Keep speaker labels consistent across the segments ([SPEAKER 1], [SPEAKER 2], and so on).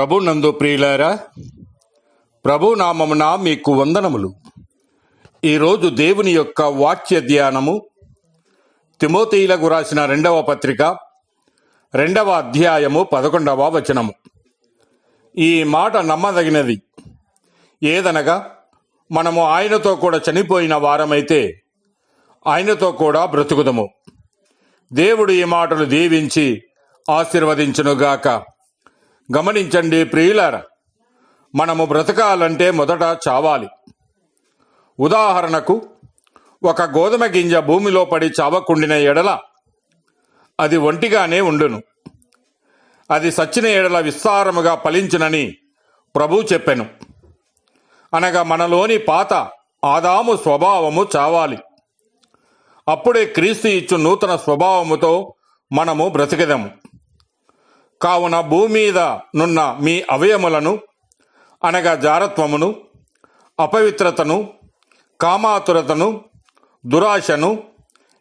[SPEAKER 1] ప్రభు నందు ప్రియులారా ప్రభు నామమున మీకు వందనములు. ఈరోజు దేవుని యొక్క వాక్య ధ్యానము తిమోతీలకు రాసిన రెండవ పత్రిక రెండవ అధ్యాయము పదకొండవ వచనము. ఈ మాట నమ్మదగినది. ఏదనగా మనము ఆయనతో కూడా చనిపోయిన వారమైతే ఆయనతో కూడా బ్రతుకుదము. దేవుడు ఈ మాటలు దీవించి ఆశీర్వదించునుగాక. గమనించండి ప్రియులార మనము బ్రతకాలంటే మొదట చావాలి. ఉదాహరణకు ఒక గోధుమ గింజ భూమిలో పడి చావకుండిన ఎడల అది ఒంటిగానే ఉండును. అది సచ్చిన ఎడల విస్తారముగా ఫలించునని ప్రభు చెప్పెను. అనగా మనలోని పాత ఆదాము స్వభావము చావాలి. అప్పుడే క్రీస్తు ఇచ్చు నూతన స్వభావముతో మనము బ్రతికెదము. కావున భూమి మీద నున్న మీ అవయములను అనగా జారత్వమును అపవిత్రతను కామాతురతను దురాశను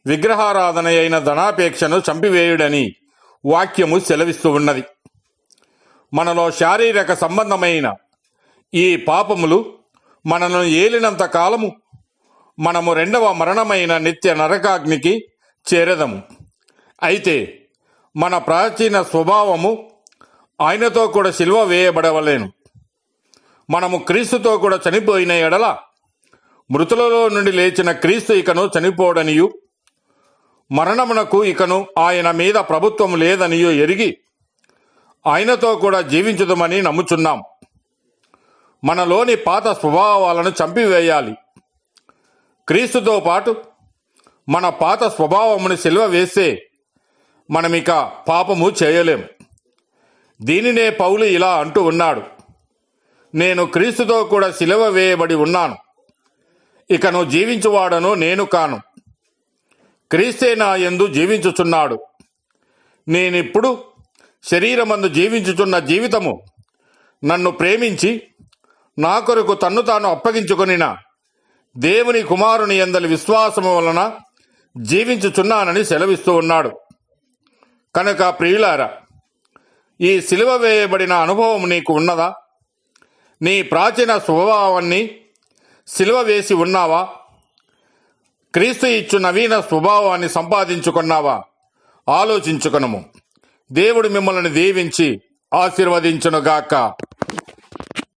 [SPEAKER 1] విగ్రహారాధన అయిన ధనాపేక్షను చంపివేయుడని వాక్యము సెలవిస్తూ ఉన్నది. మనలో శారీరక సంబంధమైన ఈ పాపములు మనను ఏలినంత కాలము మనము రెండవ మరణమైన నిత్య నరకాగ్నికి చేరదము. అయితే మన ప్రాచీన స్వభావము ఆయనతో కూడా సిల్వ వేయబడవలేను. మనము క్రీస్తుతో కూడా చనిపోయిన ఎడల మృతులలో నుండి లేచిన క్రీస్తు ఇకను చనిపోడనియు మరణమునకు ఇకను ఆయన మీద ప్రభుత్వం లేదనియో ఎరిగి ఆయనతో కూడా జీవించుదమని నమ్ముచున్నాం. మనలోని పాత స్వభావాలను చంపివేయాలి. క్రీస్తుతో పాటు మన పాత స్వభావమును సిల్వ వేస్తే మనమిక పాపము చేయలేం దీనినే పౌలు ఇలా అంటూ ఉన్నాడు. నేను క్రీస్తుతో కూడా సిలువ వేయబడి ఉన్నాను. ఇకను జీవించువాడను నేను కాను. క్రీస్తే నా ఎందు జీవించుచున్నాడు. నేనిప్పుడు శరీరమందు జీవించుచున్న జీవితము నన్ను ప్రేమించి నా కొరకు తన్ను తాను అప్పగించుకొనిన దేవుని కుమారుని ఎందలి విశ్వాసము వలన జీవించుచున్నానని సెలవిస్తూ ఉన్నాడు. కనుక ప్రియులారా ఈ సిలువ వేయబడిన అనుభవం నీకు ఉన్నదా? నీ ప్రాచీన స్వభావాన్ని సిలువ వేసి ఉన్నావా? క్రీస్తు ఇచ్చు నవీన స్వభావాన్ని సంపాదించుకున్నావా? ఆలోచించుకొనము. దేవుడు మిమ్మల్ని దీవించి ఆశీర్వదించునుగాక.